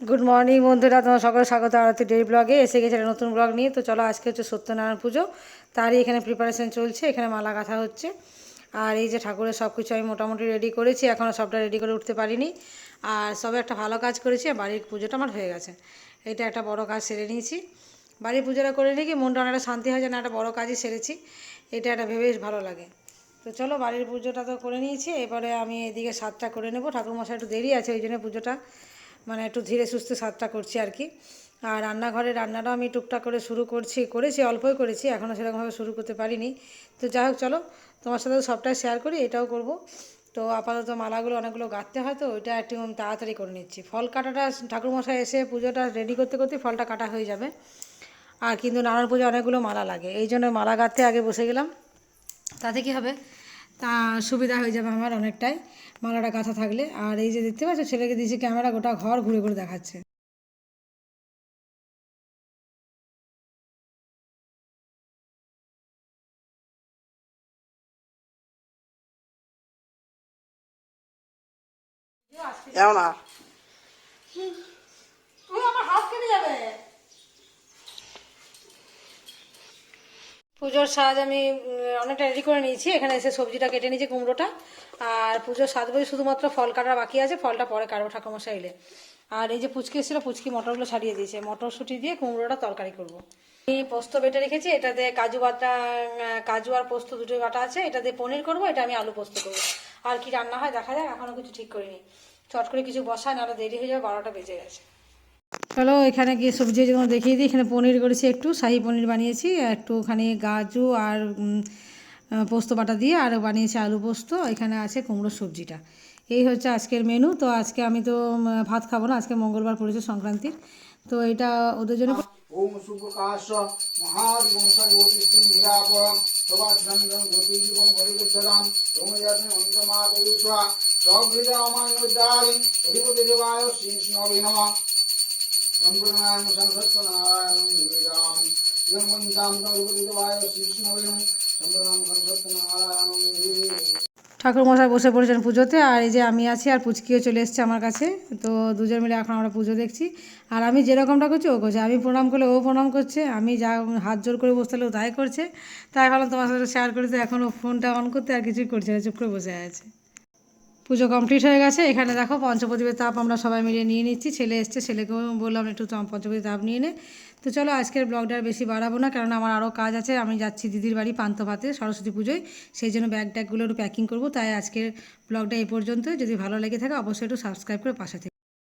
Good morning বন্ধুরা। তোমার সকলে স্বাগত আরতি ডেলি ব্লগে এসে গেছে একটা নতুন ব্লগ নিয়ে। তো চলো, আজকে হচ্ছে সত্যনারায়ণ পুজো। তারই এখানে প্রিপারেশন চলছে। এখানে মালা গাঁথা হচ্ছে। আর এই যে ঠাকুরের সব কিছু আমি মোটামুটি রেডি করেছি। এখনও সবটা রেডি করে উঠতে পারিনি। আর সবে একটা ভালো কাজ করেছি। বাড়ির পুজোটা আমার হয়ে গেছে। এটা একটা বড় কাজ সেরে নিয়েছি। বাড়ির পুজোটা করে নিয়ে মনটা অনেকটা শান্তি হয় যে না, একটা বড় কাজই সেরেছি। এটা একটা ভেবে ভালো লাগে। তো চলো, বাড়ির পুজোটা তো করে নিয়েছি। এবারে আমি এদিকে সাতটা করে নেব। ঠাকুরমশাই একটু দেরি আছে, ওই জন্য পুজোটা মানে একটু ধীরে সুস্থে সাতটা করছি আর কি। আর রান্নাঘরে রান্নাটাও আমি টুকটাক করে শুরু করছি, করেছি, অল্পই করেছি, এখনও সেরকমভাবে শুরু করতে পারিনি। তো যাই হোক, চলো তোমার সাথে সবটাই শেয়ার করি, এটাও করব। তো আপাতত মালাগুলো অনেকগুলো গাঁথতে হয় তো, ওইটা একটু তাড়াতাড়ি করে নিচ্ছি। ফল কাটাটা ঠাকুরমশাই এসে পুজোটা রেডি করতে করতে ফলটা কাটা হয়ে যাবে। আর কিন্তু নানান পুজো অনেকগুলো মালা লাগে, এই জন্য মালা গাঁথতে আগে বসে গেলাম। তাতে কি হবে? তা সুবিধা হয়ে যাবে আমার অনেকটাই, মালাটা গাঁথা থাকলে। আর এই যে দেখতে পাচ্ছ, ছেলেকে দিয়েছি ক্যামেরা, গোটা ঘর ঘুরে ঘুরে দেখাচ্ছে। যাও না। আমার হাত কেটে যাবে। পুজোর সাজ আমি অনেকটা রেডি করে নিয়েছি। এখানে এসে সবজিটা কেটে নিয়েছি, কুমড়োটা। আর পুজোর সাজ বই শুধুমাত্র ফল কাটা বাকি আছে, ফলটা পরে কাটবো ঠাকুমশাই এলে। আর এই যে পুচকি এসেছিল, পুচকি মটরগুলো ছাড়িয়ে দিয়েছে। মটরশুঁটি দিয়ে কুমড়োটা তরকারি করব। আমি পোস্ত বেটে রেখেছি এটাতে কাজু বাটা কাজু আর পোস্ত দুটোই বাটা আছে। এটা দিয়ে পনির করব, এটা আমি আলু পোস্ত করব। আর কি রান্না হয় দেখা যাক, এখনও কিছু ঠিক করিনি। চট করে কিছু বসায়, নাহলে দেরি হয়ে যাবে, বারোটা বেজে গেছে। চলো এখানে গিয়ে সবজি যেমন দেখিয়ে দিই। এখানে পনির করেছি একটু, শাহি পনির বানিয়েছি, একটু ওখানে গাজু আর পোস্ত বাটা দিয়ে আর বানিয়েছি আলু পোস্ত। এখানে আছে কুমড়োর সবজিটা। এই হচ্ছে আজকের মেনু তো আজকে আমি তো ভাত খাব না, আজকে মঙ্গলবার পড়েছে সংক্রান্তির। তো এটা ওদের জন্য ওম সগৃহমায়োদ্ধারি অধিপতি দেবায় নমঃ। ঠাকুর মশাই বসে পড়েছেন পুজোতে, আর এই যে আমি আছি আর পুচকিও চলে এসছে আমার কাছে, তো দুজন মিলে এখন আমরা পুজো দেখছি। আর আমি যেরকমটা করছি, ও করছে। আমি প্রণাম করলে ও প্রণাম করছে, আমি যা হাত জোর করে বসতে ও তাই করছে। তাই ভাবলাম তোমার সাথে শেয়ার করে, তো ও ফোনটা অন করতে আর কিছুই করছে না, চুপ করে বসে আছে। পুজো কমপ্লিট হয়ে গেছে। এখানে দেখো পঞ্চপ্রদীপের তাপ আমরা সবাই মিলে নিয়ে নিচ্ছি। ছেলে এসছে, ছেলেকেও বললাম, একটু তো- পঞ্চপ্রদীপ তাপ নিয়ে নে। তো চলো, আজকের ব্লগটা আর বেশি বাড়াবো না কারণ আমার আরও কাজ আছে। আমি যাচ্ছি দিদির বাড়ি পান্থভাতে, সরস্বতী পুজোয়। সেই জন্য ব্যাগ ট্যাগগুলো একটু প্যাকিং করব। তাই আজকের ব্লগটা এই পর্যন্ত যদি ভালো লেগে থাকে, অবশ্যই একটু সাবস্ক্রাইব করে পাশে থেকে।